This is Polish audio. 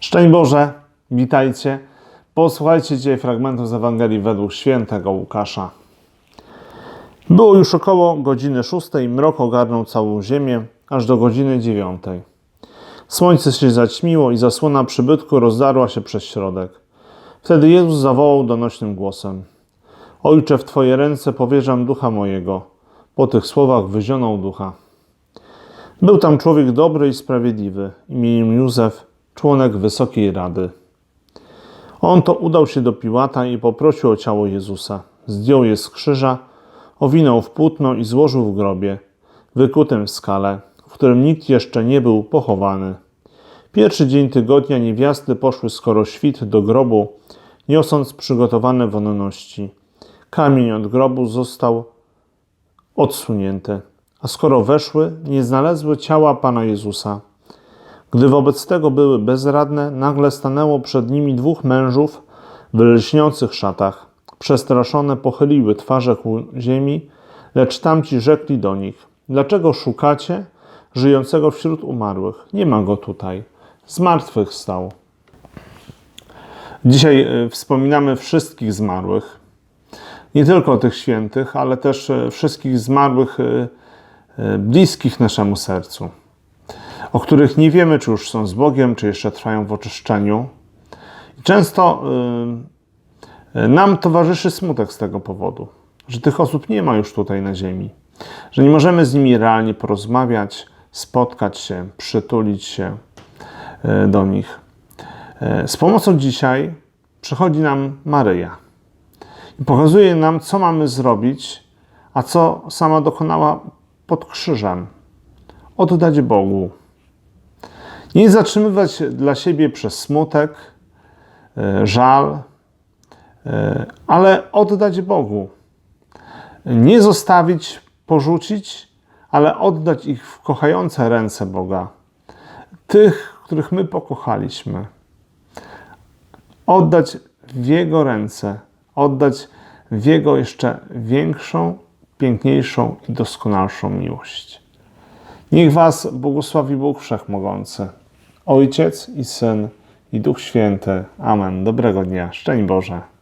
Szczęść Boże, witajcie. Posłuchajcie dzisiaj fragmentu z Ewangelii według świętego Łukasza. Było już około godziny szóstej, mrok ogarnął całą ziemię, aż do godziny dziewiątej. Słońce się zaćmiło i zasłona przybytku rozdarła się przez środek. Wtedy Jezus zawołał donośnym głosem: Ojcze, w Twoje ręce powierzam ducha mojego. Po tych słowach wyzionął ducha. Był tam człowiek dobry i sprawiedliwy, imieniem Józef, członek Wysokiej Rady. On to udał się do Piłata i poprosił o ciało Jezusa. Zdjął je z krzyża, owinął w płótno i złożył w grobie, wykutym w skale, w którym nikt jeszcze nie był pochowany. Pierwszy dzień tygodnia niewiasty poszły skoro świt do grobu, niosąc przygotowane wonności. Kamień od grobu został odsunięty, a skoro weszły, nie znalazły ciała Pana Jezusa. Gdy wobec tego były bezradne, nagle stanęło przed nimi dwóch mężów w lśniących szatach. Przestraszone pochyliły twarze ku ziemi, lecz tamci rzekli do nich: Dlaczego szukacie żyjącego wśród umarłych? Nie ma go tutaj. Z martwych stał. Dzisiaj y, wspominamy wszystkich zmarłych. Nie tylko tych świętych, ale też y, wszystkich zmarłych y, bliskich naszemu sercu o których nie wiemy, czy już są z Bogiem, czy jeszcze trwają w oczyszczeniu. I często y, y, nam towarzyszy smutek z tego powodu, że tych osób nie ma już tutaj na ziemi, że nie możemy z nimi realnie porozmawiać, spotkać się, przytulić się y, do nich. Y, Z pomocą dzisiaj przychodzi nam Maryja i pokazuje nam, co mamy zrobić, a co sama dokonała pod krzyżem. Oddać Bogu. Nie zatrzymywać dla siebie przez smutek, e, żal, e, ale oddać Bogu. Nie zostawić, porzucić, ale oddać ich w kochające ręce Boga. Tych, których my pokochaliśmy. Oddać w Jego ręce, oddać w Jego jeszcze większą, piękniejszą i doskonalszą miłość. Niech Was błogosławi Bóg Wszechmogący, Ojciec i Syn i Duch Święty. Amen. Dobrego dnia. Szczęść Boże.